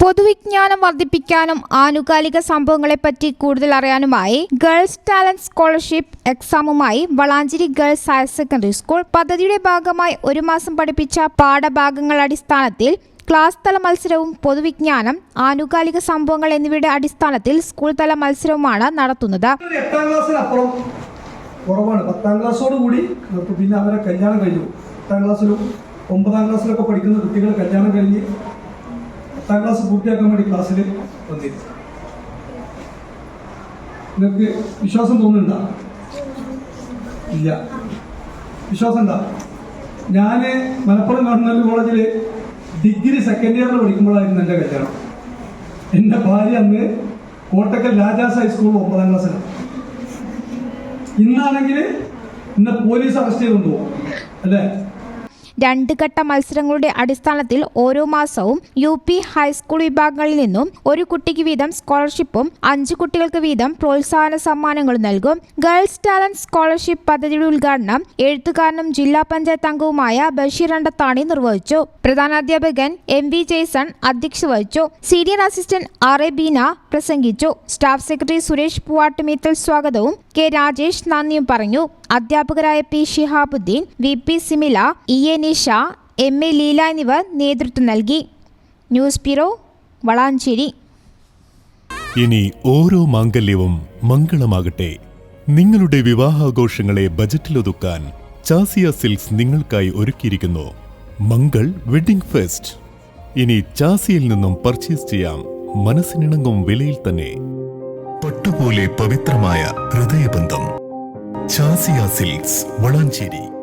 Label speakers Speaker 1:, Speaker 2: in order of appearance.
Speaker 1: പൊതുവിജ്ഞാനം വർദ്ധിപ്പിക്കാനും ആനുകാലിക സംഭവങ്ങളെപ്പറ്റി കൂടുതൽ അറിയാനുമായി girls talent scholarship എക്സാമുമായി Valanchery girls higher secondary school പദ്ധതിയുടെ ഭാഗമായി ഒരു മാസം പഠിപ്പിച്ച പാഠഭാഗങ്ങൾ അടിസ്ഥാനത്തിൽ ക്ലാസ് തല മത്സരവും പൊതുവിജ്ഞാനം ആനുകാലിക സംഭവങ്ങൾ എന്നിവയുടെ അടിസ്ഥാനത്തിൽ സ്കൂൾ തല മത്സരവുമാണ് നടത്തുന്നത്.
Speaker 2: കുറവാണ്. പത്താം ക്ലാസ്സോട് കൂടി പിന്നെ ഒമ്പതാം ക്ലാസ്സിലൊക്കെ പഠിക്കുന്ന കുട്ടികൾ കല്യാണം കഴിഞ്ഞ് പത്താം ക്ലാസ് പൂർത്തിയാക്കാൻ വേണ്ടി ക്ലാസ്സിൽ വന്നിരുന്നു നിങ്ങൾക്ക് വിശ്വാസം തോന്നുന്നുണ്ടോ? ഇല്ല. വിശ്വാസം എന്താ ഞാൻ മലപ്പുറം ഗവൺമെന്റ് കോളേജിൽ ഡിഗ്രി സെക്കൻഡ് ഇയറിൽ പഠിക്കുമ്പോഴായിരുന്നു എന്റെ കല്യാണം. എന്റെ ഭാര്യ അന്ന് കോട്ടക്കൽ രാജാസ് ഹൈസ്കൂൾ ഒമ്പതാം ക്ലാസ്സിലാണ് ഇന്നാണെങ്കിൽ ഇന്ന് പോലീസ് അറസ്റ്റ് ചെയ്തുകൊണ്ട് പോകും അല്ലേ?
Speaker 1: രണ്ട് ഘട്ട മത്സരങ്ങളുടെ അടിസ്ഥാനത്തിൽ ഓരോ മാസവും യു പി ഹൈസ്കൂൾ വിഭാഗങ്ങളിൽ നിന്നും ഒരു കുട്ടിക്ക് വീതം സ്കോളർഷിപ്പും അഞ്ച് കുട്ടികൾക്ക് വീതം പ്രോത്സാഹന സമ്മാനങ്ങളും നൽകും. ഗേൾസ് ടാലന്റ് സ്കോളർഷിപ്പ് പദ്ധതിയുടെ ഉദ്ഘാടനം എഴുത്തുകാരനും ജില്ലാ പഞ്ചായത്ത് അംഗവുമായ ബഷീർ അണ്ടത്താണി നിർവഹിച്ചു. പ്രധാനാധ്യാപകൻ എം വി ജെയ്സൺ അധ്യക്ഷത വഹിച്ചു. Senior assistant R A Beena പ്രസംഗിച്ചു. സ്റ്റാഫ് സെക്രട്ടറി സുരേഷ് പൂവാട്ടുമീത്തൽ സ്വാഗതവും കെ രാജേഷ് നന്ദിയും പറഞ്ഞു. അധ്യാപകരായ P Shihabuddin V P Simila E A Nisha M A Leela എന്നിവർ നേതൃത്വം നൽകി. News bureau Valanchery.
Speaker 3: ഇനി ഓരോ മാംഗല്യവും മംഗളമാകട്ടെ. നിങ്ങളുടെ വിവാഹാഘോഷങ്ങളെ ബജറ്റിലൊതുക്കാൻ ചാസിയ സിൽക്സ് നിങ്ങൾക്കായി ഒരുക്കിയിരിക്കുന്നു. Mangal wedding fest. ഇനി ചാസിയിൽ നിന്നും പർച്ചേസ് ചെയ്യാം. മനസ്സിനിണങ്ങും വിലയിൽ തന്നെ. പട്ടുപോലെ പവിത്രമായ ഹൃദയബന്ധം. ചാസിയ സിൽക്സ് വളാഞ്ചേരി.